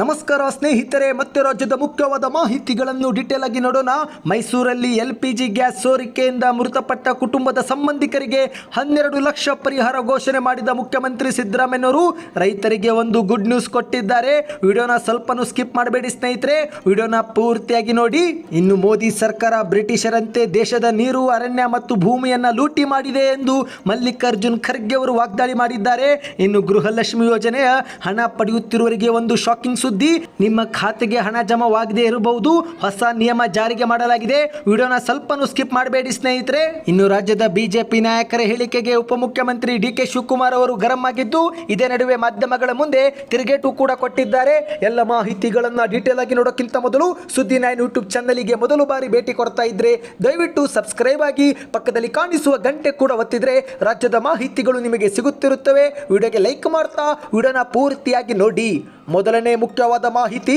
ನಮಸ್ಕಾರ ಸ್ನೇಹಿತರೆ, ಮತ್ತೆ ರಾಜ್ಯದ ಮುಖ್ಯವಾದ ಮಾಹಿತಿಗಳನ್ನು ಡೀಟೇಲ್ ಆಗಿ ನೋಡೋಣ. ಮೈಸೂರಲ್ಲಿ ಎಲ್ ಪಿ ಜಿ ಗ್ಯಾಸ್ ಸೋರಿಕೆಯಿಂದ ಮೃತಪಟ್ಟ ಕುಟುಂಬದ ಸಂಬಂಧಿಕರಿಗೆ ಹನ್ನೆರಡು ಲಕ್ಷ ಪರಿಹಾರ ಘೋಷಣೆ ಮಾಡಿದ ಮುಖ್ಯಮಂತ್ರಿ ಸಿದ್ದರಾಮಯ್ಯನವರು ರೈತರಿಗೆ ಒಂದು ಗುಡ್ ನ್ಯೂಸ್ ಕೊಟ್ಟಿದ್ದಾರೆ. ವಿಡಿಯೋನ ಸ್ವಲ್ಪನೂ ಸ್ಕಿಪ್ ಮಾಡಬೇಡಿ ಸ್ನೇಹಿತರೆ. ವಿಡಿಯೋನ ಪೂರ್ತಿಯಾಗಿ ನೋಡಿ. ಇನ್ನು ಮೋದಿ ಸರ್ಕಾರ ಬ್ರಿಟಿಷರಂತೆ ದೇಶದ ನೀರು, ಅರಣ್ಯ ಮತ್ತು ಭೂಮಿಯನ್ನ ಲೂಟಿ ಮಾಡಿದೆ ಎಂದು ಮಲ್ಲಿಕಾರ್ಜುನ್ ಖರ್ಗೆ ಅವರು ವಾಗ್ದಾಳಿ ಮಾಡಿದ್ದಾರೆ. ಇನ್ನು ಗೃಹಲಕ್ಷ್ಮಿ ಯೋಜನೆಯ ಹಣ ಪಡೆಯುತ್ತಿರುವವರಿಗೆ ಒಂದು ಶಾಕಿಂಗ್ ಸುದ್ದಿ, ನಿಮ್ಮ ಖಾತೆಗೆ ಹಣ ಜಮಾವಾಗದೇ ಇರಬಹುದು. ಹೊಸ ನಿಯಮ ಜಾರಿಗೆ ಮಾಡಲಾಗಿದೆ. ವಿಡಿಯೋನ ಸ್ವಲ್ಪನೂ ಸ್ಕಿಪ್ ಮಾಡಬೇಡಿ ಸ್ನೇಹಿತರೆ. ಇನ್ನು ರಾಜ್ಯದ ಬಿಜೆಪಿ ನಾಯಕರ ಹೇಳಿಕೆಗೆ ಉಪಮುಖ್ಯಮಂತ್ರಿ ಡಿ ಕೆ ಶಿವಕುಮಾರ್ ಅವರು ಗರಂ ಆಗಿದ್ದು, ಇದೇ ನಡುವೆ ಮಾಧ್ಯಮಗಳ ಮುಂದೆ ತಿರುಗೇಟು ಕೂಡ ಕೊಟ್ಟಿದ್ದಾರೆ. ಎಲ್ಲ ಮಾಹಿತಿಗಳನ್ನ ಡೀಟೇಲ್ ಆಗಿ ನೋಡೋಕ್ಕಿಂತ ಮೊದಲು ಸುದ್ದಿ ನೈನ್ ಯೂಟ್ಯೂಬ್ ಚಾನಲ್ಗೆ ಮೊದಲು ಬಾರಿ ಭೇಟಿ ಕೊಡ್ತಾ ಇದ್ರೆ, ದಯವಿಟ್ಟು ಸಬ್ಸ್ಕ್ರೈಬ್ ಆಗಿ ಪಕ್ಕದಲ್ಲಿ ಕಾಣಿಸುವ ಗಂಟೆ ಕೂಡ ಒತ್ತಿದ್ರೆ ರಾಜ್ಯದ ಮಾಹಿತಿಗಳು ನಿಮಗೆ ಸಿಗುತ್ತಿರುತ್ತವೆ. ವಿಡಿಯೋಗೆ ಲೈಕ್ ಮಾಡ್ತಾ, ವಿಡಿಯೋನ ಪೂರ್ತಿಯಾಗಿ ನೋಡಿ. ಮೊದಲನೇ ಮುಖ್ಯವಾದ ಮಾಹಿತಿ.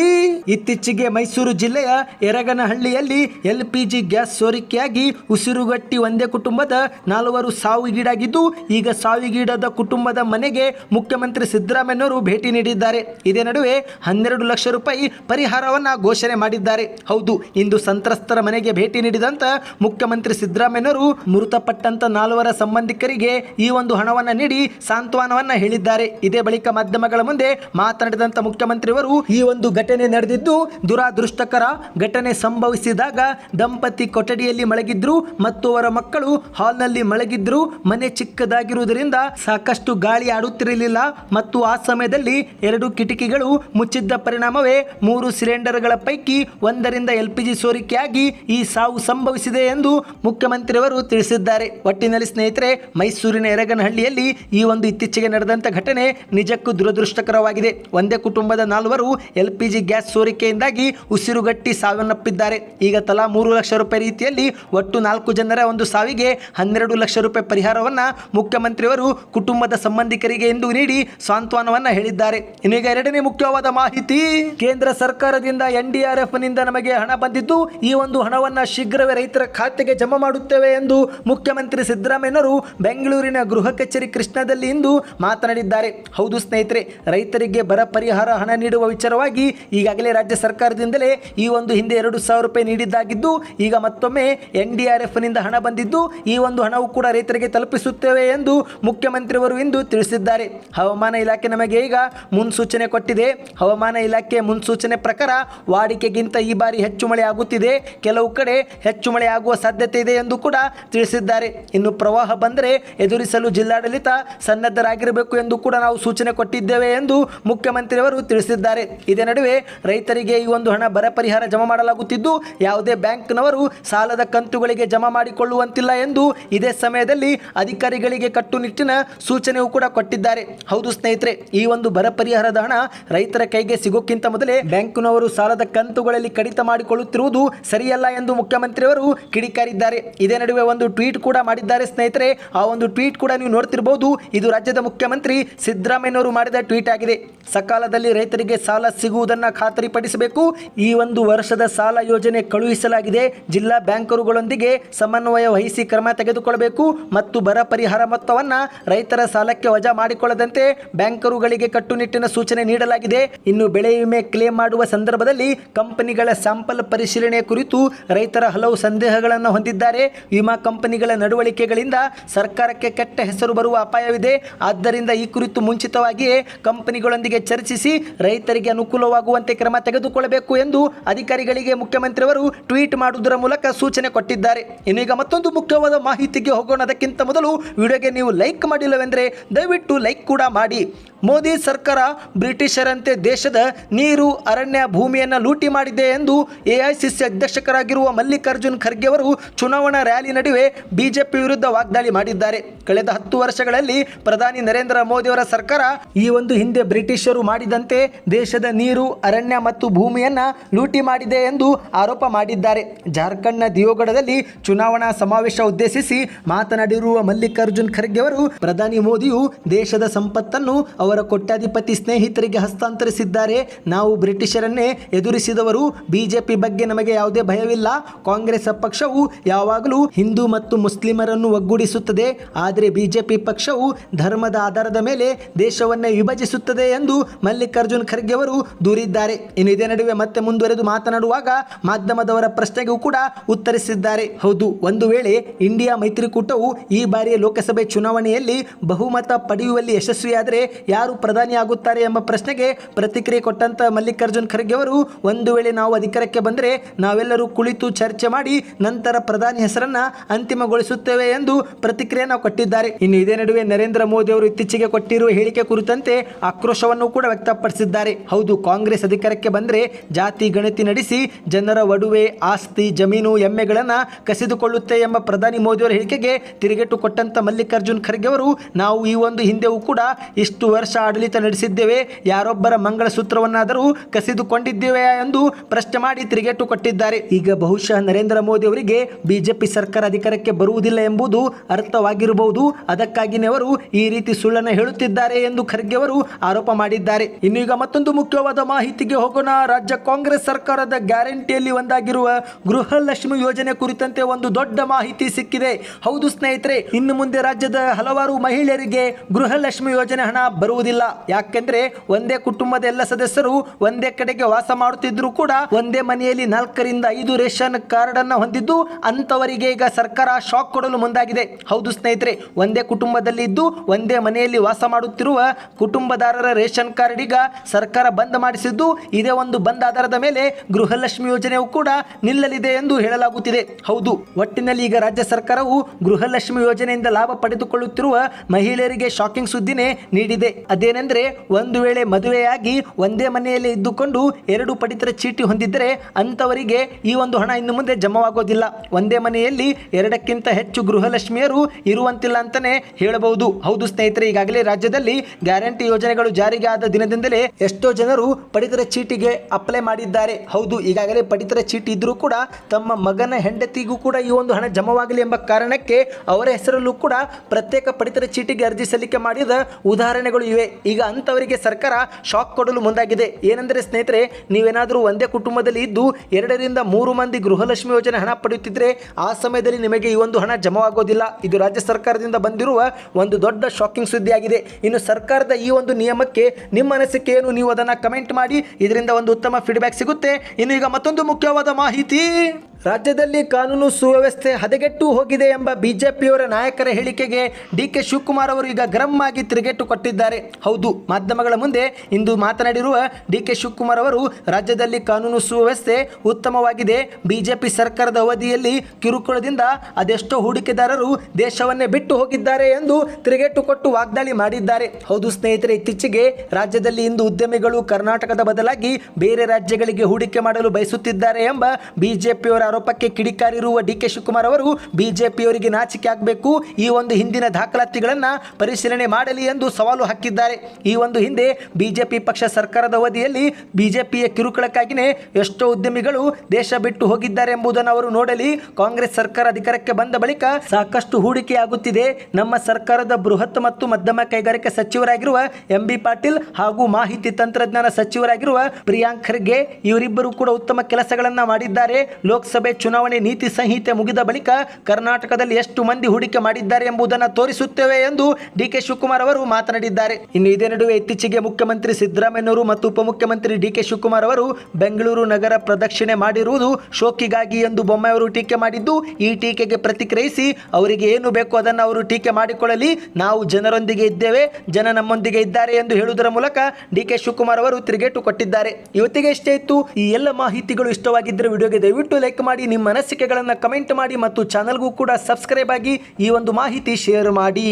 ಇತ್ತೀಚೆಗೆ ಮೈಸೂರು ಜಿಲ್ಲೆಯ ಎರಗನಹಳ್ಳಿಯಲ್ಲಿ ಎಲ್ ಪಿ ಜಿ ಗ್ಯಾಸ್ ಸೋರಿಕೆಯಾಗಿ ಉಸಿರುಗಟ್ಟಿ ಒಂದೇ ಕುಟುಂಬದ ನಾಲ್ವರು ಸಾವಿಗೀಡಾಗಿದ್ದು, ಈಗ ಸಾವಿಗೀಡದ ಕುಟುಂಬದ ಮನೆಗೆ ಮುಖ್ಯಮಂತ್ರಿ ಸಿದ್ದರಾಮಯ್ಯವರು ಭೇಟಿ ನೀಡಿದ್ದಾರೆ. ಇದೇ ನಡುವೆ ಹನ್ನೆರಡು ಲಕ್ಷ ರೂಪಾಯಿ ಪರಿಹಾರವನ್ನ ಘೋಷಣೆ ಮಾಡಿದ್ದಾರೆ. ಹೌದು, ಇಂದು ಸಂತ್ರಸ್ತರ ಮನೆಗೆ ಭೇಟಿ ನೀಡಿದಂತ ಮುಖ್ಯಮಂತ್ರಿ ಸಿದ್ದರಾಮಯ್ಯವರು ಮೃತಪಟ್ಟಂತ ನಾಲ್ವರ ಸಂಬಂಧಿಕರಿಗೆ ಈ ಒಂದು ಹಣವನ್ನ ನೀಡಿ ಸಾಂತ್ವನವನ್ನ ಹೇಳಿದ್ದಾರೆ. ಇದೇ ಬಳಿಕ ಮಾಧ್ಯಮಗಳ ಮುಂದೆ ಮಾತನಾಡಿದಂತ ಮುಖ್ಯಮಂತ್ರಿಯವರು ಈ ಒಂದು ಘಟನೆ ನಡೆದಿದ್ದು, ದುರಾದೃಷ್ಟಕರ ಘಟನೆ ಸಂಭವಿಸಿದಾಗ ದಂಪತಿ ಕೊಠಡಿಯಲ್ಲಿ ಮಲಗಿದ್ರು ಮತ್ತು ಅವರ ಮಕ್ಕಳು ಹಾಲ್ನಲ್ಲಿ ಮಲಗಿದ್ರು. ಮನೆ ಚಿಕ್ಕದಾಗಿರುವುದರಿಂದ ಸಾಕಷ್ಟು ಗಾಳಿ ಆಡುತ್ತಿರಲಿಲ್ಲ ಮತ್ತು ಆ ಸಮಯದಲ್ಲಿ ಎರಡು ಕಿಟಕಿಗಳು ಮುಚ್ಚಿದ್ದ ಪರಿಣಾಮವೇ ಮೂರು ಸಿಲಿಂಡರ್ಗಳ ಪೈಕಿ ಒಂದರಿಂದ ಎಲ್ ಪಿ ಜಿ ಸೋರಿಕೆಯಾಗಿ ಈ ಸಾವು ಸಂಭವಿಸಿದೆ ಎಂದು ಮುಖ್ಯಮಂತ್ರಿಯವರು ತಿಳಿಸಿದ್ದಾರೆ. ಒಟ್ಟಿನಲ್ಲಿ ಸ್ನೇಹಿತರೆ, ಮೈಸೂರಿನ ಎರಗನಹಳ್ಳಿಯಲ್ಲಿ ಈ ಒಂದು ಇತ್ತೀಚೆಗೆ ನಡೆದಂತ ಘಟನೆ ನಿಜಕ್ಕೂ ದುರದೃಷ್ಟಕರವಾಗಿದೆ. ಒಂದೇ ಕುಟುಂಬದ ನಾಲ್ವರು ಎಲ್ ಪಿ ಜಿ ಗ್ಯಾಸ್ ಸೋರಿಕೆಯಿಂದಾಗಿ ಉಸಿರುಗಟ್ಟಿ ಸಾವನ್ನಪ್ಪಿದ್ದಾರೆ. ಈಗ ತಲಾ ಮೂರು ಲಕ್ಷ ರೂಪಾಯಿ ರೀತಿಯಲ್ಲಿ ಒಟ್ಟು ನಾಲ್ಕು ಜನರ ಒಂದು ಸಾವಿಗೆ ಹನ್ನೆರಡು ಲಕ್ಷ ರೂಪಾಯಿ ಪರಿಹಾರವನ್ನು ಮುಖ್ಯಮಂತ್ರಿಯವರು ಕುಟುಂಬದ ಸಂಬಂಧಿಕರಿಗೆ ಎಂದು ನೀಡಿ ಸಾಂತ್ವನವನ್ನ ಹೇಳಿದ್ದಾರೆ. ಇನ್ನೀಗ ಎರಡನೇ ಮುಖ್ಯವಾದ ಮಾಹಿತಿ, ಕೇಂದ್ರ ಸರ್ಕಾರದಿಂದ ಎನ್ ಡಿ ಎಫ್ನಿಂದ ನಮಗೆ ಹಣ ಬಂದಿದ್ದು ಈ ಒಂದು ಹಣವನ್ನು ಶೀಘ್ರವೇ ರೈತರ ಖಾತೆಗೆ ಜಮಾ ಮಾಡುತ್ತೇವೆ ಎಂದು ಮುಖ್ಯಮಂತ್ರಿ ಸಿದ್ದರಾಮಯ್ಯನವರು ಬೆಂಗಳೂರಿನ ಗೃಹ ಕಚೇರಿ ಕೃಷ್ಣದಲ್ಲಿ ಇಂದು ಮಾತನಾಡಿದ್ದಾರೆ. ಹೌದು ಸ್ನೇಹಿತರೆ, ರೈತರಿಗೆ ಬರ ಪರಿಹಾರ ಹಣ ನೀಡುವ ವಿಚಾರವಾಗಿ ಈಗಾಗಲೇ ರಾಜ್ಯ ಸರ್ಕಾರದಿಂದಲೇ ಈ ಒಂದು ಹಿಂದೆ ಎರಡು ಸಾವಿರ ರೂಪಾಯಿ ನೀಡಿದ್ದಾಗಿದ್ದು, ಈಗ ಮತ್ತೊಮ್ಮೆ ಎನ್ ಡಿ ಆರ್ ಎಫ್ನಿಂದ ಹಣ ಬಂದಿದ್ದು, ಈ ಒಂದು ಹಣವು ಕೂಡ ರೈತರಿಗೆ ತಲುಪಿಸುತ್ತೇವೆ ಎಂದು ಮುಖ್ಯಮಂತ್ರಿಯವರು ಇಂದು ತಿಳಿಸಿದ್ದಾರೆ. ಹವಾಮಾನ ಇಲಾಖೆ ನಮಗೆ ಈಗ ಮುನ್ಸೂಚನೆ ಕೊಟ್ಟಿದೆ. ಹವಾಮಾನ ಇಲಾಖೆ ಮುನ್ಸೂಚನೆ ಪ್ರಕಾರ ವಾಡಿಕೆಗಿಂತ ಈ ಬಾರಿ ಹೆಚ್ಚು ಮಳೆ ಆಗುತ್ತಿದೆ. ಕೆಲವು ಕಡೆ ಹೆಚ್ಚು ಮಳೆ ಆಗುವ ಸಾಧ್ಯತೆ ಇದೆ ಎಂದು ಕೂಡ ತಿಳಿಸಿದ್ದಾರೆ. ಇನ್ನು ಪ್ರವಾಹ ಬಂದರೆ ಎದುರಿಸಲು ಜಿಲ್ಲಾಡಳಿತ ಸನ್ನದ್ಧರಾಗಿರಬೇಕು ಎಂದು ಕೂಡ ನಾವು ಸೂಚನೆ ಕೊಟ್ಟಿದ್ದೇವೆ ಎಂದು ಮುಖ್ಯಮಂತ್ರಿಯವರು ತಿಳಿಸಿದ್ದಾರೆ. ಇದೇ ನಡುವೆ ರೈತರಿಗೆ ಈ ಒಂದು ಹಣ ಬರ ಪರಿಹಾರ ಜಮಾ ಮಾಡಲಾಗುತ್ತಿದ್ದು, ಯಾವುದೇ ಬ್ಯಾಂಕ್ನವರು ಸಾಲದ ಕಂತುಗಳಿಗೆ ಜಮಾ ಮಾಡಿಕೊಳ್ಳುವಂತಿಲ್ಲ ಎಂದು ಇದೇ ಸಮಯದಲ್ಲಿ ಅಧಿಕಾರಿಗಳಿಗೆ ಕಟ್ಟುನಿಟ್ಟಿನ ಸೂಚನೆಯೂ ಕೂಡ ಕೊಟ್ಟಿದ್ದಾರೆ. ಹೌದು ಸ್ನೇಹಿತರೆ, ಈ ಒಂದು ಬರ ಪರಿಹಾರದ ಹಣ ರೈತರ ಕೈಗೆ ಸಿಗೋಕ್ಕಿಂತ ಮೊದಲೇ ಬ್ಯಾಂಕ್ನವರು ಸಾಲದ ಕಂತುಗಳಲ್ಲಿ ಕಡಿತ ಮಾಡಿಕೊಳ್ಳುತ್ತಿರುವುದು ಸರಿಯಲ್ಲ ಎಂದು ಮುಖ್ಯಮಂತ್ರಿಯವರು ಕಿಡಿಕಾರಿದ್ದಾರೆ. ಇದೇ ನಡುವೆ ಒಂದು ಟ್ವೀಟ್ ಕೂಡ ಮಾಡಿದ್ದಾರೆ ಸ್ನೇಹಿತರೆ. ಆ ಒಂದು ಟ್ವೀಟ್ ಕೂಡ ನೀವು ನೋಡ್ತಿರಬಹುದು ಇದು ರಾಜ್ಯದ ಮುಖ್ಯಮಂತ್ರಿ ಸಿದ್ದರಾಮಯ್ಯನವರು ಮಾಡಿದ ಟ್ವೀಟ್ ಆಗಿದೆ. ಸಕಾಲದಲ್ಲಿ ರೈತರಿಗೆ ಸಾಲ ಸಿಗುವುದನ್ನು ಖಾತರಿಪಡಿಸಬೇಕು. ಈ ಒಂದು ವರ್ಷದ ಸಾಲ ಯೋಜನೆ ಕಳುಹಿಸಲಾಗಿದೆ. ಜಿಲ್ಲಾ ಬ್ಯಾಂಕರುಗಳೊಂದಿಗೆ ಸಮನ್ವಯ ವಹಿಸಿ ಕ್ರಮ ತೆಗೆದುಕೊಳ್ಳಬೇಕು ಮತ್ತು ಬರ ಪರಿಹಾರ ಮೊತ್ತವನ್ನು ರೈತರ ಸಾಲಕ್ಕೆ ವಜಾ ಮಾಡಿಕೊಳ್ಳದಂತೆ ಬ್ಯಾಂಕರುಗಳಿಗೆ ಕಟ್ಟುನಿಟ್ಟಿನ ಸೂಚನೆ ನೀಡಲಾಗಿದೆ. ಇನ್ನು ಬೆಳೆ ವಿಮೆ ಕ್ಲೇಮ್ ಮಾಡುವ ಸಂದರ್ಭದಲ್ಲಿ ಕಂಪನಿಗಳ ಸ್ಯಾಂಪಲ್ ಪರಿಶೀಲನೆ ಕುರಿತು ರೈತರ ಹಲವು ಸಂದೇಹಗಳನ್ನು ಹೊಂದಿದ್ದಾರೆ. ವಿಮಾ ಕಂಪನಿಗಳ ನಡವಳಿಕೆಗಳಿಂದ ಸರ್ಕಾರಕ್ಕೆ ಕೆಟ್ಟ ಹೆಸರು ಬರುವ ಅಪಾಯವಿದೆ. ಆದ್ದರಿಂದ ಈ ಕುರಿತು ಮುಂಚಿತವಾಗಿಯೇ ಕಂಪನಿಗಳೊಂದಿಗೆ ಚರ್ಚಿಸಿ ರೈತರಿಗೆ ಅನುಕೂಲವಾಗುವಂತೆ ಕ್ರಮ ತೆಗೆದುಕೊಳ್ಳಬೇಕು ಎಂದು ಅಧಿಕಾರಿಗಳಿಗೆ ಮುಖ್ಯಮಂತ್ರಿಯವರು ಟ್ವೀಟ್ ಮಾಡುವುದರ ಮೂಲಕ ಸೂಚನೆ ಕೊಟ್ಟಿದ್ದಾರೆ. ಇನ್ನೀಗ ಮತ್ತೊಂದು ಮುಖ್ಯವಾದ ಮಾಹಿತಿಗೆ ಹೋಗೋಣ. ಅದಕ್ಕಿಂತ ಮೊದಲು ವಿಡಿಯೋಗೆ ನೀವು ಲೈಕ್ ಮಾಡಿಲ್ಲವೆಂದರೆ ದಯವಿಟ್ಟು ಲೈಕ್ ಕೂಡ ಮಾಡಿ. ಮೋದಿ ಸರ್ಕಾರ ಬ್ರಿಟಿಷರಂತೆ ದೇಶದ ನೀರು, ಅರಣ್ಯ ಭೂಮಿಯನ್ನು ಲೂಟಿ ಮಾಡಿದೆ ಎಂದು ಎಐಸಿಸಿ ಅಧ್ಯಕ್ಷರಾಗಿರುವ ಮಲ್ಲಿಕಾರ್ಜುನ್ ಖರ್ಗೆ ಅವರು ಚುನಾವಣಾ ರ್ಯಾಲಿ ನಡುವೆ ಬಿಜೆಪಿ ವಿರುದ್ಧ ವಾಗ್ದಾಳಿ ಮಾಡಿದ್ದಾರೆ. ಕಳೆದ ಹತ್ತು ವರ್ಷಗಳಲ್ಲಿ ಪ್ರಧಾನಿ ನರೇಂದ್ರ ಮೋದಿಯವರ ಸರ್ಕಾರ ಈ ಒಂದು ಹಿಂದೆ ಬ್ರಿಟಿಷರು ಮಾಡಿದಂತೆ ದೇಶದ ನೀರು, ಅರಣ್ಯ ಮತ್ತು ಭೂಮಿಯನ್ನು ಲೂಟಿ ಮಾಡಿದೆ ಎಂದು ಆರೋಪ ಮಾಡಿದ್ದಾರೆ. ಜಾರ್ಖಂಡ್ನ ದಿಯೋಗಢದಲ್ಲಿ ಚುನಾವಣಾ ಸಮಾವೇಶ ಉದ್ದೇಶಿಸಿ ಮಾತನಾಡಿರುವ ಮಲ್ಲಿಕಾರ್ಜುನ್ ಖರ್ಗೆ ಅವರು, ಪ್ರಧಾನಿ ಮೋದಿಯು ದೇಶದ ಸಂಪತ್ತನ್ನು ಅವರ ಕೊಟ್ಟಾಧಿಪತಿ ಸ್ನೇಹಿತರಿಗೆ ಹಸ್ತಾಂತರಿಸಿದ್ದಾರೆ. ನಾವು ಬ್ರಿಟಿಷರನ್ನೇ ಎದುರಿಸಿದವರು, ಬಿಜೆಪಿ ಬಗ್ಗೆ ನಮಗೆ ಯಾವುದೇ ಭಯವಿಲ್ಲ. ಕಾಂಗ್ರೆಸ್ ಪಕ್ಷವು ಯಾವಾಗಲೂ ಹಿಂದೂ ಮತ್ತು ಮುಸ್ಲಿಮರನ್ನು ಒಗ್ಗೂಡಿಸುತ್ತದೆ. ಆದರೆ ಬಿಜೆಪಿ ಪಕ್ಷವು ಧರ್ಮದ ಆಧಾರದ ಮೇಲೆ ದೇಶವನ್ನೇ ವಿಭಜಿಸುತ್ತದೆ ಎಂದು ಮಲ್ಲಿಕಾರ್ಜುನ್ ಮಲ್ಲಿಕಾರ್ಜುನ್ ಖರ್ಗೆ ಅವರು ದೂರಿದ್ದಾರೆ. ಇನ್ನು ಇದೇ ನಡುವೆ ಮತ್ತೆ ಮುಂದುವರೆದು ಮಾತನಾಡುವಾಗ ಮಾಧ್ಯಮದವರ ಪ್ರಶ್ನೆಗೂ ಕೂಡ ಉತ್ತರಿಸಿದ್ದಾರೆ. ಹೌದು, ಒಂದು ವೇಳೆ ಇಂಡಿಯಾ ಮೈತ್ರಿಕೂಟವು ಈ ಬಾರಿಯ ಲೋಕಸಭೆ ಚುನಾವಣೆಯಲ್ಲಿ ಬಹುಮತ ಪಡೆಯುವಲ್ಲಿ ಯಶಸ್ವಿಯಾದರೆ ಯಾರು ಪ್ರಧಾನಿಯಾಗುತ್ತಾರೆ ಎಂಬ ಪ್ರಶ್ನೆಗೆ ಪ್ರತಿಕ್ರಿಯೆ ಕೊಟ್ಟಂತ ಮಲ್ಲಿಕಾರ್ಜುನ್ ಖರ್ಗೆ ಅವರು, ಒಂದು ವೇಳೆ ನಾವು ಅಧಿಕಾರಕ್ಕೆ ಬಂದರೆ ನಾವೆಲ್ಲರೂ ಕುಳಿತು ಚರ್ಚೆ ಮಾಡಿ ನಂತರ ಪ್ರಧಾನಿ ಹೆಸರನ್ನ ಅಂತಿಮಗೊಳಿಸುತ್ತೇವೆ ಎಂದು ಪ್ರತಿಕ್ರಿಯೆಯನ್ನು ಕೊಟ್ಟಿದ್ದಾರೆ. ಇನ್ನು ಇದೇ ನಡುವೆ ನರೇಂದ್ರ ಮೋದಿ ಅವರು ಇತ್ತೀಚೆಗೆ ಕೊಟ್ಟಿರುವ ಹೇಳಿಕೆ ಕುರಿತಂತೆ ಆಕ್ರೋಶವನ್ನು ಕೂಡ ವ್ಯಕ್ತಪಡಿಸಿದ್ದಾರೆ. ಹೌದು, ಕಾಂಗ್ರೆಸ್ ಅಧಿಕಾರಕ್ಕೆ ಬಂದರೆ ಜಾತಿ ಗಣತಿ ನಡೆಸಿ ಜನರ ಒಡುವೆ, ಆಸ್ತಿ, ಜಮೀನು, ಎಮ್ಮೆಗಳನ್ನು ಕಸಿದುಕೊಳ್ಳುತ್ತೆ ಎಂಬ ಪ್ರಧಾನಿ ಮೋದಿಯವರ ಹೇಳಿಕೆಗೆ ತಿರುಗೇಟು ಕೊಟ್ಟಂತ ಮಲ್ಲಿಕಾರ್ಜುನ್ ಖರ್ಗೆ ಅವರು, ನಾವು ಈ ಒಂದು ಹಿಂದೆಯೂ ಕೂಡ ಇಷ್ಟು ವರ್ಷ ಆಡಳಿತ ನಡೆಸಿದ್ದೇವೆ, ಯಾರೊಬ್ಬರ ಮಂಗಳಸೂತ್ರವನ್ನಾದರೂ ಕಸಿದುಕೊಂಡಿದ್ದೇವೆ ಎಂದು ಪ್ರಶ್ನೆ ಮಾಡಿ ತಿರುಗೇಟು ಕೊಟ್ಟಿದ್ದಾರೆ. ಈಗ ಬಹುಶಃ ನರೇಂದ್ರ ಮೋದಿ ಅವರಿಗೆ ಬಿಜೆಪಿ ಸರ್ಕಾರ ಅಧಿಕಾರಕ್ಕೆ ಬರುವುದಿಲ್ಲ ಎಂಬುದು ಅರ್ಥವಾಗಿರಬಹುದು. ಅದಕ್ಕಾಗಿಯೇ ಅವರು ಈ ರೀತಿ ಸುಳ್ಳನ್ನು ಹೇಳುತ್ತಿದ್ದಾರೆ ಎಂದು ಖರ್ಗೆ ಅವರು ಆರೋಪ ಮಾಡಿದ್ದಾರೆ. ಇನ್ನು ಈಗ ಮತ್ತೊಂದು ಮುಖ್ಯವಾದ ಮಾಹಿತಿಗೆ ಹೋಗೋಣ. ರಾಜ್ಯ ಕಾಂಗ್ರೆಸ್ ಸರ್ಕಾರದ ಗ್ಯಾರಂಟಿಯಲ್ಲಿ ಒಂದಾಗಿರುವ ಗೃಹಲಕ್ಷ್ಮಿ ಯೋಜನೆ ಕುರಿತಂತೆ ಒಂದು ದೊಡ್ಡ ಮಾಹಿತಿ ಸಿಕ್ಕಿದೆ. ಹೌದು ಸ್ನೇಹಿತರೆ, ಇನ್ನು ಮುಂದೆ ರಾಜ್ಯದ ಹಲವಾರು ಮಹಿಳೆಯರಿಗೆ ಗೃಹಲಕ್ಷ್ಮಿ ಯೋಜನೆ ಹಣ ಬರುವುದಿಲ್ಲ. ಯಾಕೆಂದ್ರೆ ಒಂದೇ ಕುಟುಂಬದ ಎಲ್ಲ ಸದಸ್ಯರು ಒಂದೇ ಕಡೆಗೆ ವಾಸ ಮಾಡುತ್ತಿದ್ರು ಕೂಡ ಒಂದೇ ಮನೆಯಲ್ಲಿ ನಾಲ್ಕರಿಂದ ಐದು ರೇಷನ್ ಕಾರ್ಡ್ ಅನ್ನು ಹೊಂದಿದ್ದು ಅಂತವರಿಗೆ ಈಗ ಸರ್ಕಾರ ಶಾಕ್ ಕೊಡಲು ಮುಂದಾಗಿದೆ. ಹೌದು ಸ್ನೇಹಿತರೆ, ಒಂದೇ ಕುಟುಂಬದಲ್ಲಿ ಇದ್ದು ಒಂದೇ ಮನೆಯಲ್ಲಿ ವಾಸ ಮಾಡುತ್ತಿರುವ ಕುಟುಂಬದಾರರ ರೇಷನ್ ಕಾರ್ಡ್ ಈಗ ಸರ್ಕಾರ ಬಂದ್ ಮಾಡಿಸಿದ್ದು, ಇದೇ ಒಂದು ಬಂದ್ ಆಧಾರದ ಮೇಲೆ ಗೃಹಲಕ್ಷ್ಮಿ ಯೋಜನೆಯು ಕೂಡ ನಿಲ್ಲಲಿದೆ ಎಂದು ಹೇಳಲಾಗುತ್ತಿದೆ. ಹೌದು, ಒಟ್ಟಿನಲ್ಲಿ ಈಗ ರಾಜ್ಯ ಸರ್ಕಾರವು ಗೃಹಲಕ್ಷ್ಮಿ ಯೋಜನೆಯಿಂದ ಲಾಭ ಪಡೆದುಕೊಳ್ಳುತ್ತಿರುವ ಮಹಿಳೆಯರಿಗೆ ಶಾಕಿಂಗ್ ಸುದ್ದಿನೇ ನೀಡಿದೆ. ಅದೇನೆಂದ್ರೆ, ಒಂದು ವೇಳೆ ಮದುವೆಯಾಗಿ ಒಂದೇ ಮನೆಯಲ್ಲಿ ಇದ್ದುಕೊಂಡು ಎರಡು ಪಡಿತರ ಚೀಟಿ ಹೊಂದಿದ್ದರೆ ಅಂತವರಿಗೆ ಈ ಒಂದು ಹಣ ಇನ್ನು ಮುಂದೆ ಜಮವಾಗೋದಿಲ್ಲ. ಒಂದೇ ಮನೆಯಲ್ಲಿ ಎರಡಕ್ಕಿಂತ ಹೆಚ್ಚು ಗೃಹಲಕ್ಷ್ಮಿಯರು ಇರುವಂತಿಲ್ಲ ಅಂತಾನೆ ಹೇಳಬಹುದು. ಹೌದು ಸ್ನೇಹಿತರೆ, ಈಗಾಗಲೇ ರಾಜ್ಯದಲ್ಲಿ ಗ್ಯಾರಂಟಿ ಯೋಜನೆಗಳು ಜಾರಿಗೆ ಆದ ದಿನದಿಂದಲೇ ಜನರು ಪಡಿತರ ಚೀಟಿಗೆ ಅಪ್ಲೈ ಮಾಡಿದ್ದಾರೆ. ಹೌದು, ಈಗಾಗಲೇ ಪಡಿತರ ಚೀಟಿ ಇದ್ದರೂ ಕೂಡ ತಮ್ಮ ಮಗನ ಹೆಂಡತಿಗೂ ಕೂಡ ಈ ಒಂದು ಹಣ ಜಮವಾಗಲಿ ಎಂಬ ಕಾರಣಕ್ಕೆ ಅವರ ಹೆಸರಲ್ಲೂ ಕೂಡ ಪ್ರತ್ಯೇಕ ಪಡಿತರ ಚೀಟಿಗೆ ಅರ್ಜಿ ಸಲ್ಲಿಕೆ ಮಾಡಿದ ಉದಾಹರಣೆಗಳು ಇವೆ. ಈಗ ಅಂಥವರಿಗೆ ಸರ್ಕಾರ ಶಾಕ್ ಕೊಡಲು ಮುಂದಾಗಿದೆ. ಏನೆಂದರೆ ಸ್ನೇಹಿತರೆ, ನೀವೇನಾದರೂ ಒಂದೇ ಕುಟುಂಬದಲ್ಲಿ ಇದ್ದು ಎರಡರಿಂದ ಮೂರು ಮಂದಿ ಗೃಹಲಕ್ಷ್ಮಿ ಯೋಜನೆ ಹಣ ಪಡೆಯುತ್ತಿದ್ದರೆ ಆ ಸಮಯದಲ್ಲಿ ನಿಮಗೆ ಈ ಒಂದು ಹಣ ಜಮವಾಗೋದಿಲ್ಲ. ಇದು ರಾಜ್ಯ ಸರ್ಕಾರದಿಂದ ಬಂದಿರುವ ಒಂದು ದೊಡ್ಡ ಶಾಕಿಂಗ್ ಸುದ್ದಿಯಾಗಿದೆ. ಇನ್ನು ಸರ್ಕಾರದ ಈ ಒಂದು ನಿಯಮಕ್ಕೆ ನಿಮ್ಮ ಅನಿಸಿಕೆ ಏನು? ನೀವು ಅದನ್ನು ಕಮೆಂಟ್ ಮಾಡಿ, ಇದರಿಂದ ಒಂದು ಉತ್ತಮ ಫೀಡ್ಬ್ಯಾಕ್ ಸಿಗುತ್ತೆ. ಇನ್ನು ಈಗ ಮತ್ತೊಂದು ಮುಖ್ಯವಾದ ಮಾಹಿತಿ. ರಾಜ್ಯದಲ್ಲಿ ಕಾನೂನು ಸುವ್ಯವಸ್ಥೆ ಹದಗೆಟ್ಟು ಹೋಗಿದೆ ಎಂಬ ಬಿಜೆಪಿಯವರ ನಾಯಕರ ಹೇಳಿಕೆಗೆ ಡಿ ಕೆ ಶಿವಕುಮಾರ್ ಅವರು ಈಗ ಗರಂ ಆಗಿ ತಿರುಗೇಟು ಕೊಟ್ಟಿದ್ದಾರೆ. ಹೌದು, ಮಾಧ್ಯಮಗಳ ಮುಂದೆ ಇಂದು ಮಾತನಾಡಿರುವ ಡಿ ಕೆ ಶಿವಕುಮಾರ್ ಅವರು, ರಾಜ್ಯದಲ್ಲಿ ಕಾನೂನು ಸುವ್ಯವಸ್ಥೆ ಉತ್ತಮವಾಗಿದೆ. ಬಿಜೆಪಿ ಸರ್ಕಾರದ ಅವಧಿಯಲ್ಲಿ ಕಿರುಕುಳದಿಂದ ಅದೆಷ್ಟೋ ಹೂಡಿಕೆದಾರರು ದೇಶವನ್ನೇ ಬಿಟ್ಟು ಹೋಗಿದ್ದಾರೆ ಎಂದು ತಿರುಗೇಟು ಕೊಟ್ಟು ವಾಗ್ದಾಳಿ ಮಾಡಿದ್ದಾರೆ. ಹೌದು ಸ್ನೇಹಿತರೆ, ಇತ್ತೀಚೆಗೆ ರಾಜ್ಯದಲ್ಲಿ ಇಂದು ಉದ್ಯಮಿಗಳು ಕರ್ನಾಟಕದ ಬದಲಾಗಿ ಬೇರೆ ರಾಜ್ಯಗಳಿಗೆ ಹೂಡಿಕೆ ಮಾಡಲು ಬಯಸುತ್ತಿದ್ದಾರೆ ಎಂಬ ಬಿಜೆಪಿಯವರ ಆರೋಪಕ್ಕೆ ಕಿಡಿಕಾರಿರುವ ಡಿ ಕೆ ಶಿವಕುಮಾರ್ ಅವರು ಬಿಜೆಪಿಯವರಿಗೆ ನಾಚಿಕೆ ಆಗಬೇಕು. ಈ ಒಂದು ಹಿಂದಿನ ದಾಖಲಾತಿಗಳನ್ನು ಪರಿಶೀಲನೆ ಮಾಡಲಿ ಎಂದು ಸವಾಲು ಹಾಕಿದ್ದಾರೆ. ಈ ಒಂದು ಹಿಂದೆ ಬಿಜೆಪಿ ಪಕ್ಷ ಸರ್ಕಾರದ ಅವಧಿಯಲ್ಲಿ ಬಿಜೆಪಿಯ ಕಿರುಕುಳಕ್ಕಾಗಿನೇ ಎಷ್ಟೋ ಉದ್ಯಮಿಗಳು ದೇಶ ಬಿಟ್ಟು ಹೋಗಿದ್ದಾರೆ ಎಂಬುದನ್ನು ಅವರು ನೋಡಲಿ. ಕಾಂಗ್ರೆಸ್ ಸರ್ಕಾರ ಅಧಿಕಾರಕ್ಕೆ ಬಂದ ಬಳಿಕ ಸಾಕಷ್ಟು ಹೂಡಿಕೆಯಾಗುತ್ತಿದೆ ನಮ್ಮ ಸರ್ಕಾರದ ಬೃಹತ್ ಮತ್ತು ಮಧ್ಯಮ ಕೈಗಾರಿಕೆ ಸಚಿವರಾಗಿರುವ ಎಂ ಬಿ ಪಾಟೀಲ್ ಹಾಗೂ ಮಾಹಿತಿ ತಂತ್ರಜ್ಞಾನ ಸಚಿವರಾಗಿರುವ ಪ್ರಿಯಾಂಕ್ ಖರ್ಗೆ ಇವರಿಬ್ಬರು ಕೂಡ ಉತ್ತಮ ಕೆಲಸಗಳನ್ನ ಮಾಡಿದ್ದಾರೆ. ಲೋಕಸಭೆ ಚುನಾವಣೆ ನೀತಿ ಸಂಹಿತೆ ಮುಗಿದ ಬಳಿಕ ಕರ್ನಾಟಕದಲ್ಲಿ ಎಷ್ಟು ಮಂದಿ ಹೂಡಿಕೆ ಮಾಡಿದ್ದಾರೆ ಎಂಬುದನ್ನು ತೋರಿಸುತ್ತೇವೆ ಎಂದು ಡಿ ಕೆ ಶಿವಕುಮಾರ್ ಅವರು ಮಾತನಾಡಿದ್ದಾರೆ. ಇನ್ನು ಇದೇ ನಡುವೆ ಇತ್ತೀಚೆಗೆ ಮುಖ್ಯಮಂತ್ರಿ ಸಿದ್ದರಾಮಯ್ಯನವರು ಮತ್ತು ಉಪಮುಖ್ಯಮಂತ್ರಿ ಡಿ ಕೆ ಶಿವಕುಮಾರ್ ಅವರು ಬೆಂಗಳೂರು ನಗರ ಪ್ರದಕ್ಷಿಣೆ ಮಾಡಿರುವುದು ಶೋಕಿಗಾಗಿ ಎಂದು ಬೊಮ್ಮಾಯಿ ಅವರು ಟೀಕೆ ಮಾಡಿದ್ದು, ಈ ಟೀಕೆಗೆ ಪ್ರತಿಕ್ರಿಯಿಸಿ ಅವರಿಗೆ ಏನು ಬೇಕು ಅದನ್ನು ಅವರು ಟೀಕೆ ಮಾಡಿಕೊಳ್ಳಲಿ. ನಾವು ಜನರೊಂದಿಗೆ ಇದ್ದೇವೆ, ಜನ ನಮ್ಮೊಂದಿಗೆ ಇದ್ದಾರೆ ಎಂದು ಹೇಳುವುದರ ಮೂಲಕ ಡಿ ಕೆ ಶಿವಕುಮಾರ್ ಅವರು ತಿರುಗೇಟು ಕೊಟ್ಟಿದ್ದಾರೆ. ಇವತ್ತಿಗೆ ಇಷ್ಟೇ ಇತ್ತು. ಈ ಎಲ್ಲ ಮಾಹಿತಿಗಳು ಇಷ್ಟವಾಗಿದ್ದರೆ ವಿಡಿಯೋಗೆ ದಯವಿಟ್ಟು ಲೈಕ್ ಮಾಡಿ, ನಿಮ್ಮ ಅನಿಸಿಕೆಗಳನ್ನು ಕಮೆಂಟ್ ಮಾಡಿ ಮತ್ತು ಚಾನಲ್ಗೂ ಕೂಡ ಸಬ್ಸ್ಕ್ರೈಬ್ ಆಗಿ ಈ ಒಂದು ಮಾಹಿತಿ ಶೇರ್ ಮಾಡಿ.